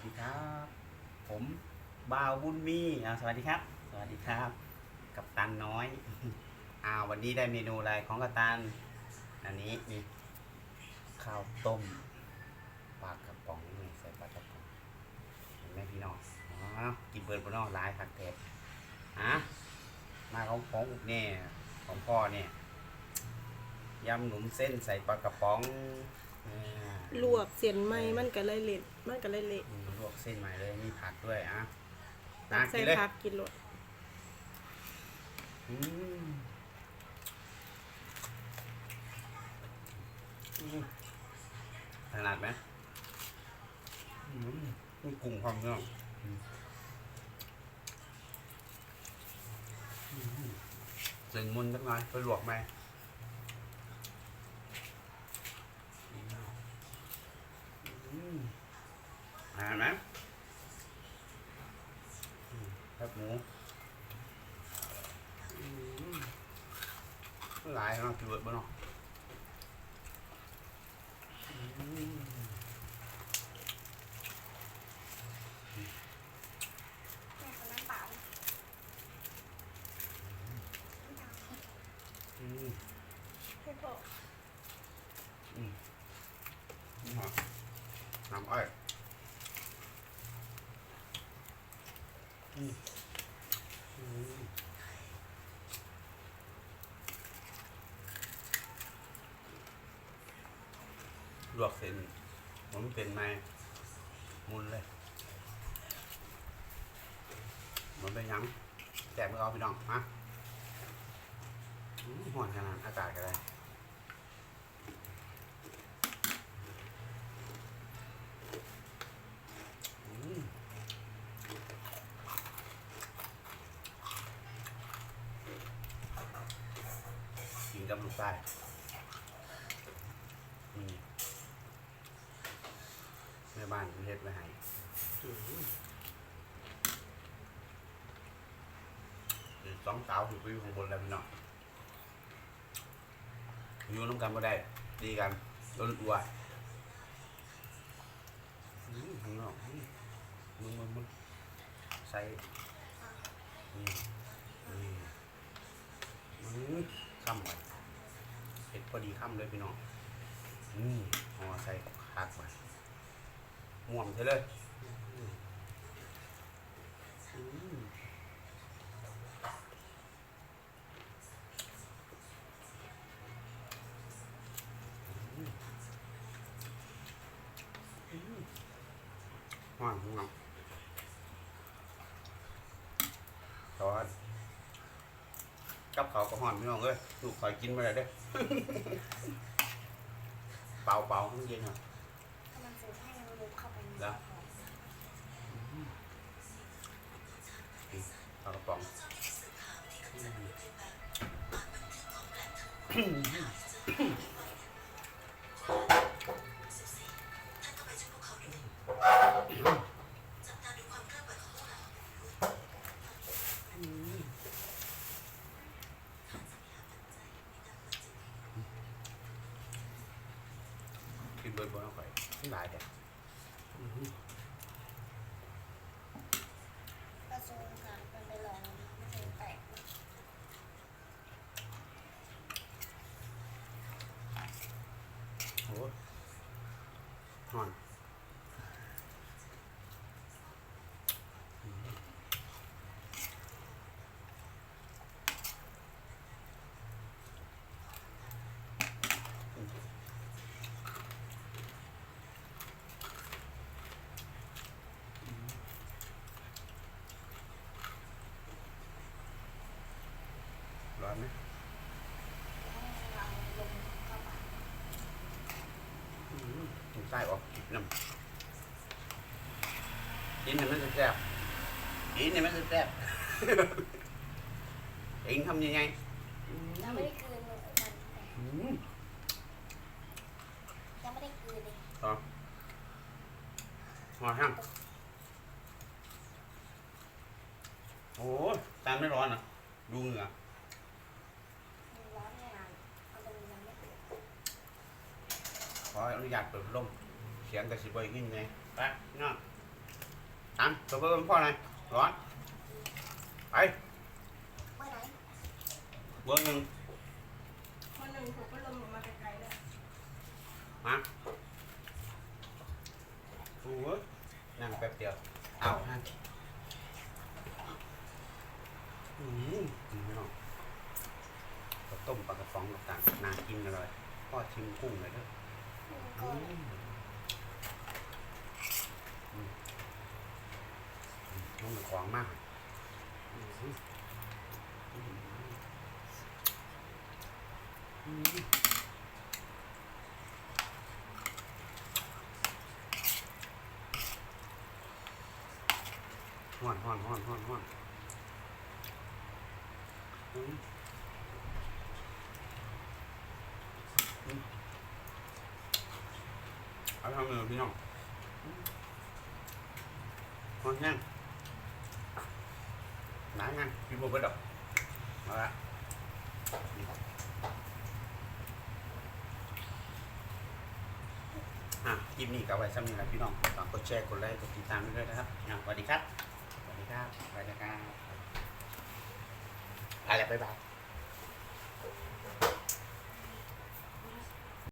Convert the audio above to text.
วัสดีครับ ผมบ่าวบุญมีอ่าสวัสดีครับ สวัสดีครับ กับตันน้อยอ่าวันนี้ได้เมนูอะไรของกัปตัน อันนี้นี่ข้าวต้มปลากระป๋องนี่ใส่ปลากระป๋องเห็นไหมพี่น้องอ๋อกินเบิร์นบนนอกร้ายผักเทศฮะมาของของอุกเนี่ยของพ่อเนี่ยยำหนุ่มเส้นใส่ปลากระป๋องอ่า ลวกเสียนไหมมันก็เลยเละมันก็เลยเละอืมลวกเส้นใหม่เลยมีผักด้วยอะตักใส่กินเลยผักกินรสอืมอืมถนัดไหมอืมนี่กุ้งความเนื้ออืมอืมเส้นมุนสักหน่อยไปลวกไหม อืมอ่านไหมอืมแคบหมูอืมหลายเนาะกินเบิดบ่เนาะอืมอืมอืมมา น้ำอ้อยอืมอืมลวกเส้นมันเป็นไม้มุนเลย มันเป็นยังแจกมือเอาพี่น้องมาห่อนขนาดอากาศก็ได้อื้อ กินกับลูกใต้นี่แม่บ้านเฮ็ดไว้ให้อีกสองสาวถือไปอยู่ข้างบนแล้วพี่น้องอยู่น้ำกันก็ได้ ดีกันต้นอัวอื้อข้างนอกอื้อมึงมึงมึงใส่นี่นี่อื้อค่ำไป เผ็ดพอดีค่ำเลยพี่น้องอืมห่อใส่คักไปม่วงใช่เลยอืมอืมอืมหวางตอน กับเขาวก็หอนพี่น้องเอ้ยลูกคอยกินมาเลยเด้อ เป่าเป่าๆทั้งเย็นอะมันจะให้มันลุกเข้าไปในแล้วปลากระป๋อง เบิดบนเอาไปหลายแต่ กระทรวงการมันไปลองมันถึงแตก โอ้ยหอนร้อนไหม เราลงเข้าไป ถูกไส้ออกกินน้ำกินเนี่ยมันจะแซ่บกินเนี่ยมันจะแซ่บเองทำยังไงยังไม่ได้กลืนเลยมันแต่อืมยังไม่ได้กลืนเลยต่อหอช่างโอ้ยตามไม่ร้อนอะดูเหงื่อ มันร้อนไม่นานเอาตรงนี้ยังไม่เปิด ขออนุญาตเปิดพัดลมเสียงกระสิบไปขึ้นไงไปน้องตามตัวเบิ้มพ่อหน่อยร้อนไปเมื่อไหร่เบอร์หนึ่งคนหนึ่งผมก็ลมมาไกลๆเลยมาโอ้ยนั่งแป๊บเดียวเอาฮะอืมไม่ต้องข้าวต้มปลากระป๋องต่างๆน่ากินอร่อยพ่อชิมกุ้งเลยเด้อ หนึ่งอืก่อนมอืมน้องมันของมากห้อนห้อนห้อนห้อนห้อนอืมอืม เอาทำเลยพี่น้องห้อนยังหนายังพี่บัวเบิดอกมาละอะคลิปนี้ก็ไว้ซ้ำนี้แหละพี่น้องฝากกดแชร์กดไลค์กดติดตามด้วยนะครับอะสวัสดีครับสวัสดีครับสวัสดีครับไปแล้วบ๊ายบาย